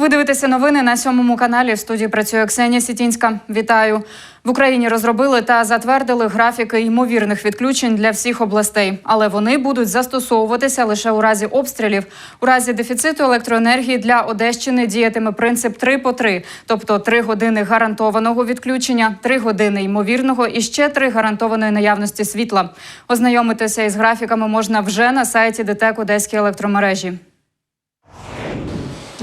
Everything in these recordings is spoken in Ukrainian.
Ви дивитеся новини на сьомому каналі. В студії працює Ксенія Сітінська. Вітаю в Україні. Розробили та затвердили графіки ймовірних відключень для всіх областей, але вони будуть застосовуватися лише у разі обстрілів. У разі дефіциту електроенергії для Одещини діятиме принцип 3 по 3, тобто 3 години гарантованого відключення, 3 години ймовірного і ще 3 гарантованої наявності світла. Ознайомитися із графіками можна вже на сайті ДТЕК Одеські електромережі.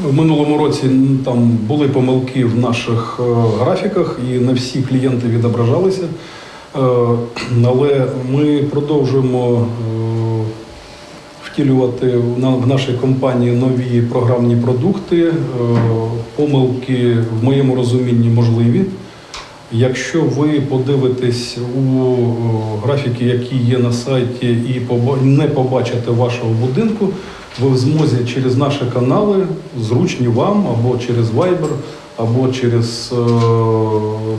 В минулому році там були помилки в наших е, графіках, і не всі клієнти відображалися. Е, Але ми продовжуємо е, втілювати в нашій компанії нові програмні продукти. Помилки в моєму розумінні можливі. Якщо ви подивитесь у е, графіки, які є на сайті, і не побачите вашого будинку, ви в змозі через наші канали, зручні вам, або через Viber, або через е,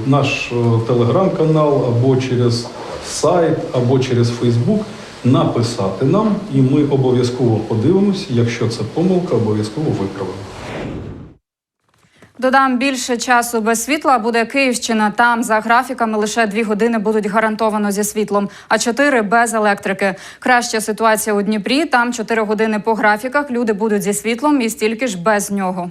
наш е, телеграм-канал, або через сайт, або через Facebook написати нам, і ми обов'язково подивимося. Якщо це помилка, обов'язково виправимо. Додам більше часу без світла буде Київщина. Там за графіками лише дві години будуть гарантовано зі світлом, а чотири без електрики. Краща ситуація у Дніпрі. Там чотири години по графіках. Люди будуть зі світлом і стільки ж без нього.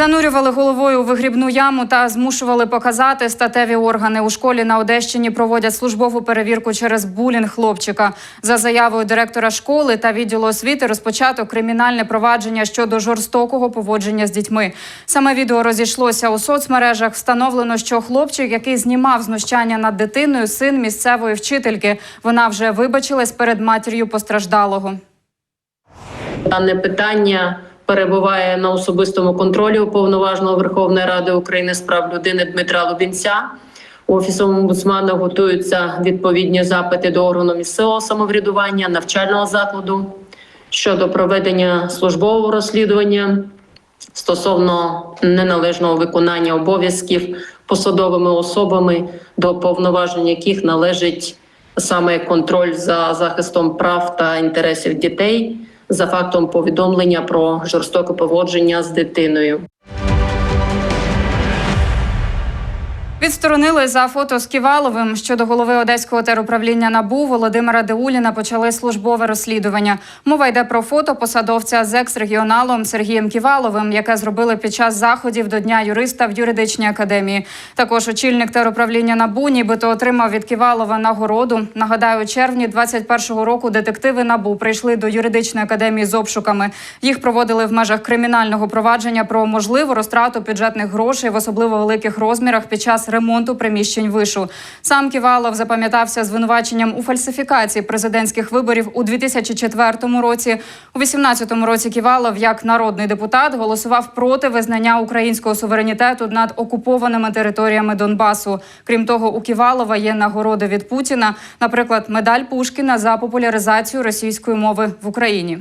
Занурювали головою у вигрібну яму та змушували показати статеві органи. У школі на Одещині проводять службову перевірку через булінг хлопчика. За заявою директора школи та відділу освіти розпочато кримінальне провадження щодо жорстокого поводження з дітьми. Саме відео розійшлося у соцмережах. Встановлено, що хлопчик, який знімав знущання над дитиною, син місцевої вчительки. Вона вже вибачилась перед матір'ю постраждалого. Дане питання перебуває на особистому контролі уповноваженого Верховної Ради України з прав людини Дмитра Лубінця. Офісом омбудсмана готуються відповідні запити до органу місцевого самоврядування, навчального закладу щодо проведення службового розслідування стосовно неналежного виконання обов'язків посадовими особами, до повноважень яких належить саме контроль за захистом прав та інтересів дітей за фактом повідомлення про жорстоке поводження з дитиною. Відсторонили за фото з Ківаловим щодо голови одеського теруправління НАБУ Володимира Деуліна почали службове розслідування. Мова йде про фото посадовця з екс-регіоналом Сергієм Ківаловим, яке зробили під час заходів до дня юриста в юридичній академії. Також очільник теруправління НАБУ нібито отримав від Ківалова нагороду. Нагадаю, у червні 21-го року детективи НАБУ прийшли до юридичної академії з обшуками. Їх проводили в межах кримінального провадження про можливу розтрату бюджетних грошей в особливо великих розмірах під час ремонту приміщень вишу. Сам Ківалов запам'ятався звинуваченням у фальсифікації президентських виборів у 2004 році. У 2018 році Ківалов, як народний депутат, голосував проти визнання українського суверенітету над окупованими територіями Донбасу. Крім того, у Ківалова є нагороди від Путіна, наприклад, медаль Пушкіна за популяризацію російської мови в Україні.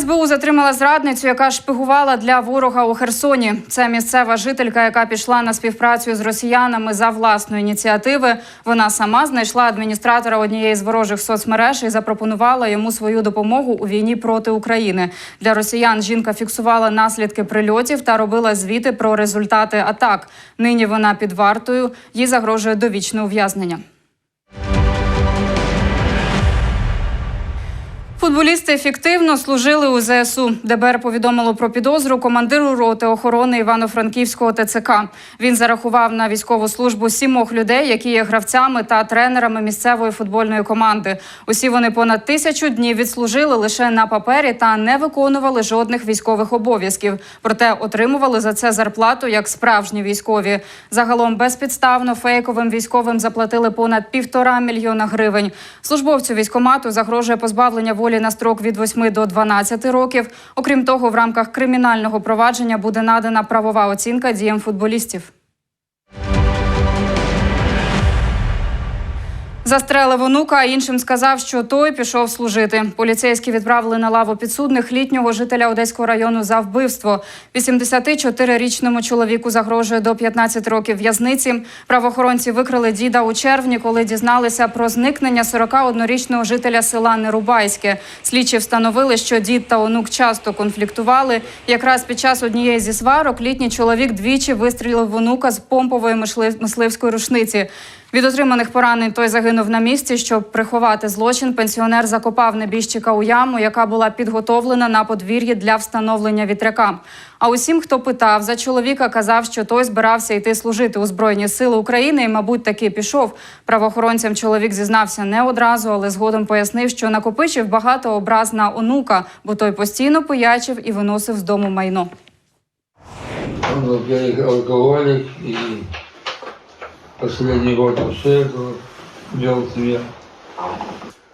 СБУ затримала зрадницю, яка шпигувала для ворога у Херсоні. Це місцева жителька, яка пішла на співпрацю з росіянами за власної ініціативи. Вона сама знайшла адміністратора однієї з ворожих соцмереж і запропонувала йому свою допомогу у війні проти України. Для росіян жінка фіксувала наслідки прильотів та робила звіти про результати атак. Нині вона під вартою. Їй загрожує довічне ув'язнення. Футболісти ефективно служили у ЗСУ. ДБР повідомило про підозру командиру роти охорони Івано-Франківського ТЦК. Він зарахував на військову службу сімох людей, які є гравцями та тренерами місцевої футбольної команди. Усі вони понад тисячу днів відслужили лише на папері та не виконували жодних військових обов'язків. Проте отримували за це зарплату як справжні військові. Загалом безпідставно фейковим військовим заплатили понад півтора мільйона гривень. Службовцю військомату загрожує позбавлення волі на строк від 8 до 12 років. Окрім того, в рамках кримінального провадження буде надана правова оцінка діям футболістів. Застрелив онука, а іншим сказав, що той пішов служити. Поліцейські відправили на лаву підсудних літнього жителя Одеського району за вбивство. 84-річному чоловіку загрожує до 15 років в'язниці. Правоохоронці викрили діда у червні, коли дізналися про зникнення 41-річного жителя села Нерубайське. Слідчі встановили, що дід та онук часто конфліктували. Якраз під час однієї зі сварок літній чоловік двічі вистрілив в онука з помпової мисливської рушниці. Від отриманих поранень той загинув на місці. Щоб приховати злочин, пенсіонер закопав небіжчика у яму, яка була підготовлена на подвір'ї для встановлення вітряка. А усім, хто питав за чоловіка, казав, що той збирався йти служити у Збройні Сили України і, мабуть, таки пішов. Правоохоронцям чоловік зізнався не одразу, але згодом пояснив, що накопичив багато образ на онука, бо той постійно пиячив і виносив з дому майно. Алкоголик и последний год вообще этого вел себе.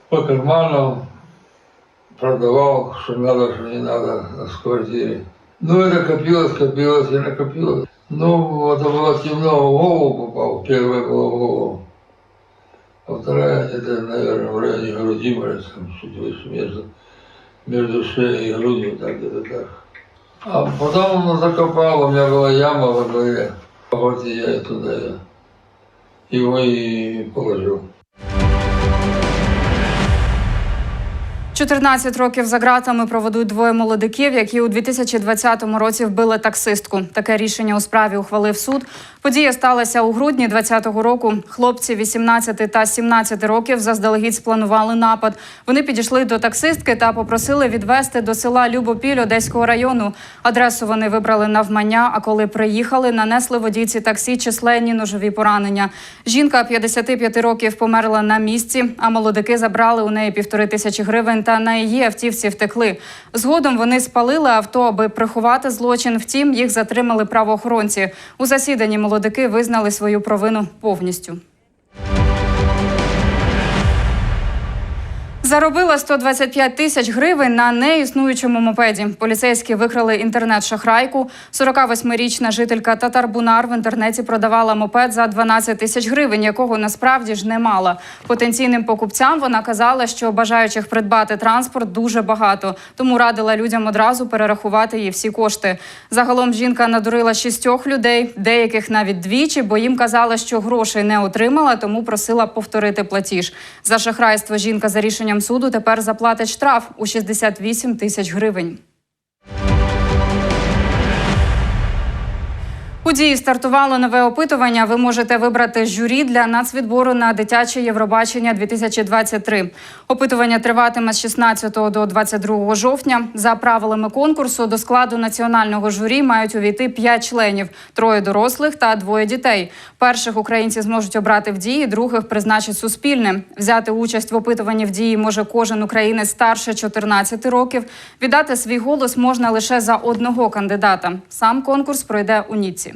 По карманам продавал, что надо, что не надо в квартире. Ну, это копилось, копилось и накопилось. Ну, это было темно, в голову попал, первая была в голову. А вторая, это, наверное, в районе груди, может, там, чуть выше, между, между шеей и грудью, так, где-то так. А потом он закопал, у меня была яма во дворе. Вот я и туда я его и положил. 14 років за ґратами проведуть двоє молодиків, які у 2020 році вбили таксистку. Таке рішення у справі ухвалив суд. Подія сталася у грудні 2020 року. Хлопці 18 та 17 років заздалегідь спланували напад. Вони підійшли до таксистки та попросили відвезти до села Любопіль Одеського району. Адресу вони вибрали навмання. А коли приїхали, нанесли водійці таксі численні ножові поранення. Жінка 55 років померла на місці, а молодики забрали у неї півтори тисячі гривень та на її автівці втекли. Згодом вони спалили авто, аби приховати злочин. Втім, їх затримали правоохоронці. У засіданні молодики визнали свою провину повністю. Заробила 125 тисяч гривень на неіснуючому мопеді. Поліцейські викрили інтернет-шахрайку. 48-річна жителька Татарбунар в інтернеті продавала мопед за 12 тисяч гривень, якого насправді ж не мала. Потенційним покупцям вона казала, що бажаючих придбати транспорт дуже багато, тому радила людям одразу перерахувати їй всі кошти. Загалом жінка надурила шістьох людей, деяких навіть двічі, бо їм казала, що грошей не отримала, тому просила повторити платіж. За шахрайство жінка за рішенням суду тепер заплатить штраф у 68 тисяч гривень. У дії стартувало нове опитування. Ви можете вибрати журі для нацвідбору на дитяче Євробачення 2023. Опитування триватиме з 16 до 22 жовтня. За правилами конкурсу до складу національного журі мають увійти 5 членів: троє дорослих та двоє дітей. Перших українці зможуть обрати в дії, других призначить суспільне. Взяти участь в опитуванні в дії може кожен українець старше 14 років. Віддати свій голос можна лише за одного кандидата. Сам конкурс пройде у Ніці.